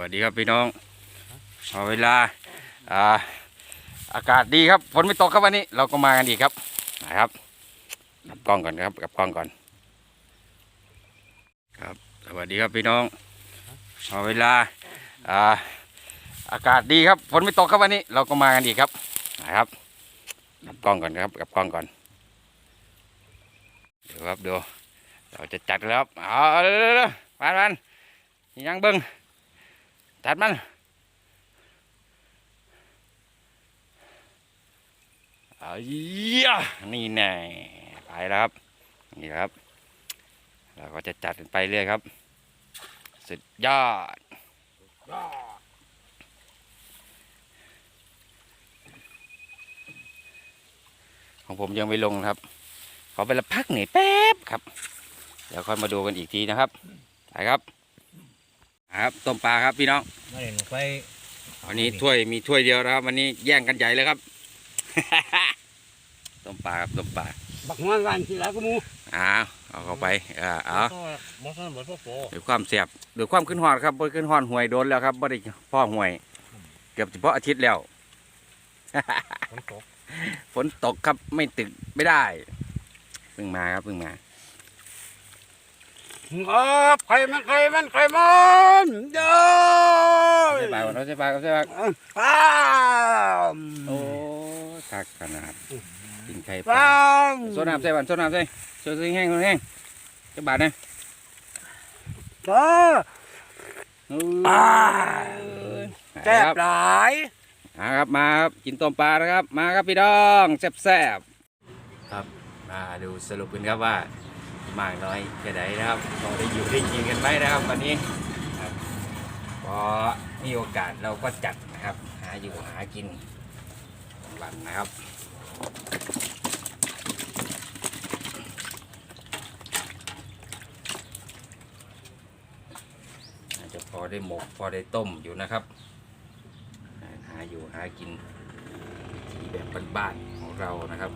วัสดีครับพี่น้องพอเวลาอ่าอากาศดีครับฝนไม่ตกครับวันนี้ เราก็มากันอีกครับนะครับกลับกล้องก่อนครับกลับกล้องก่อนครับสวัสดีครับพี่น้องพอเวลาอ่าอากาศดีครับฝนไม่ตกครับวันนี้ เราก็มากันอีกครับนะครับกลับกล้องก่อนครับกลับกล้องก่อนเดี๋ยวครับดูเราจะจัดแล้วครับเอาเร็วๆๆมามันยังเบิ้ง จัดมันเอาเยี่ยนี่แน่ไปแล้วครับ นี่ครับ เราก็จะจัดไปเรื่อยครับ สุดยอดของผมยังไม่ลงนะครับ ขอไปละพักหน่อยแป๊บครับ เดี๋ยวค่อยมาดูกันอีกทีนะครับ ไปครับ ครับต้มปลาครับพี่น้องไม่เห็นไฟวันนี้ถ้วยมีถ้วยเดียวนะครับ วันนี้แย่งกันใหญ่เลยครับ ต้มปลาครับต้มปลาบักงานวันที่แล้วก็มูอ้าวเอาเข้าไปเออเอามอสันบดพ่อโปด้วยความเสียบด้วยความขึ้นหอดครับบ่ขึ้นหอดห่วยโดนแล้วครับบ่ได้พ่อห่วย เกือบเฉพาะอาทิตย์แล้วฝนตกฝนตกครับไม่ตึกไม่ได้เพิ่งมาครับเพิ่งมา อ๋อใครมันใครมันใครมันเด้อใส่ปลาก่อนใส่ปลาก่อนใส่ปลาก่อนป้าโอ้คักขนาดกินไข่ปลาป้าโซน้ำใส่วันโซน้ำใส่โซแห้งโซแห้งจะบาทนะป้าเอ้ยอ่าแซ่บครับหลายมาครับมาครับกินต้มปลานะครับ มาครับพี่น้องแซ่บๆครับมาดูสรุปกันครับว่า มากน้อยแค่ไหนนะครับพอได้อยู่ได้กินกันไหมนะครับ วันนี้ครับพอมีโอกาสเราก็จัดนะครับ หาอยู่หากินวันนะครับอาจจะพอได้หมกพอได้ต้มอยู่นะครับ หาอยู่หากินวิถีแบบบ้านๆของเรานะครับ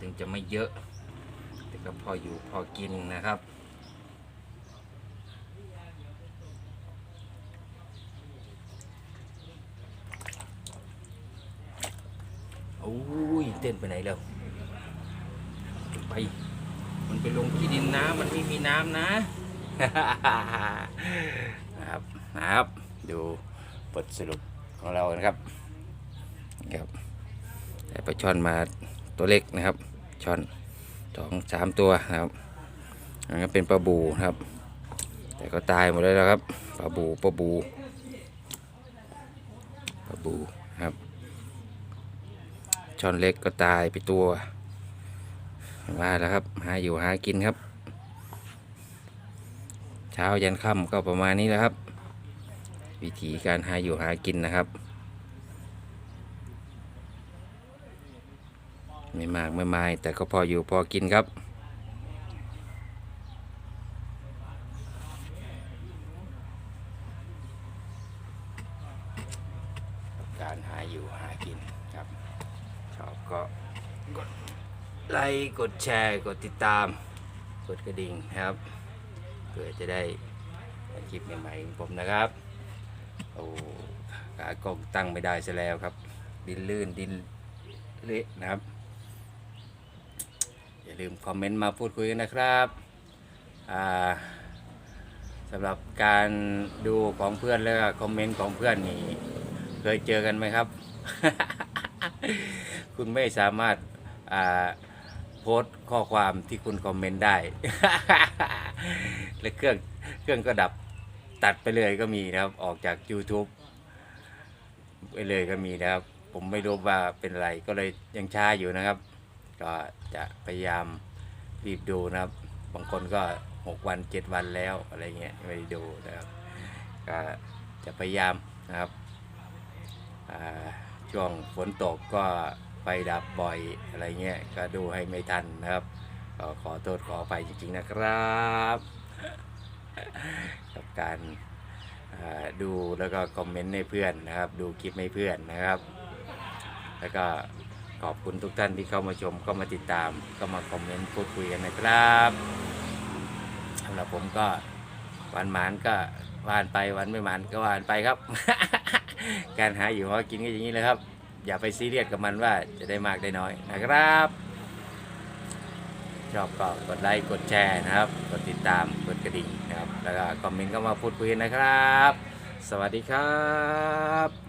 ถึงจะไม่เยอะ ก็พออยู่พอกินนะครับ โอ้ย เต้นไปไหนแล้ว ไป มันไปลงที่ดินน้ำมันไม่มีน้ำนะนะครับนะครับ ดูบทสรุปของเรานะครับครับได้ปลาช่อนมาตัวเล็กนะครับ ช่อน สองสามตัวนะครับอันนี้เป็นปลาบูครับ แต่ก็ตายหมดแล้วครับปลาบูปลาบูปลาบูครับช่อนเล็กก็ตายไปตัวมาแล้วครับหาอยู่หากินครับ เช้ายันค่ำก็ประมาณนี้แหละครับ วิธีการหาอยู่หากินนะครับ ไม่มากไม่ไมายแต่ก็พออยู่พอกินครับ การหาอยู่หากินครับชอบก็กดไลค์กดแชร์กดติดตาม กดกระดิ่งนะครับเพื่อจะได้คลิปใหม่ๆของผมนะครับโอ้ขากล้องตั้งไม่ได้ซะแล้วครับ ดินลื่นดินเละนะครับาลืมคอมเมนต์มาพูดคุยกันนะครับสำหรับการดูของเพื่อนแล้วก็คอมเมนต์ของเพื่อนนี่เคยเจอกันไหมครับ คุณไม่สามารถาโพสต์ข้อความที่คุณคอมเมนต์ได้ และเครื่องเครื่องก็ดับตัดไปเลยก็มีนะครับ ออกจาก YouTube ไปเลยก็มีนะครับ ผมไม่รู้ว่าเป็นอะไรก็เลยยังช้าอยู่นะครับ ก็จะพยายามรีบดูนะครับ บางคนก็หกวันเจ็ดวันแล้วอะไรเงี้ยไม่ได้ดูนะครับก็จะพยายามนะครับช่วงฝนตกก็ไฟดับบ่อยอะไรเงี้ยก็ดูให้ไม่ทันนะครับก็ขอโทษขอไปจริงๆนะครับกับการดูแล้วก็คอมเมนต์ให้เพื่อนนะครับ ดูคลิปให้เพื่อนนะครับ แล้วก็ ขอบคุณทุกท่านที่เข้ามาชมเข้ามาติดตามเข้ามาคอมเมนต์พูดคุยกันนะครับสำหรับผมก็วันหมานก็วานไปวันไม่หมันก็วานไปครับ การหาอยู่หากินก็อย่างนี้เลยครับ อย่าไปซีเรียสกับมันว่าจะได้มากได้น้อยนะครับชอบก็กดไลค์กดแชร์นะครับ กดติดตามกดกระดิ่งนะครับ แล้วก็คอมเมนต์เข้ามาพูดคุยกันนะครับ สวัสดีครับ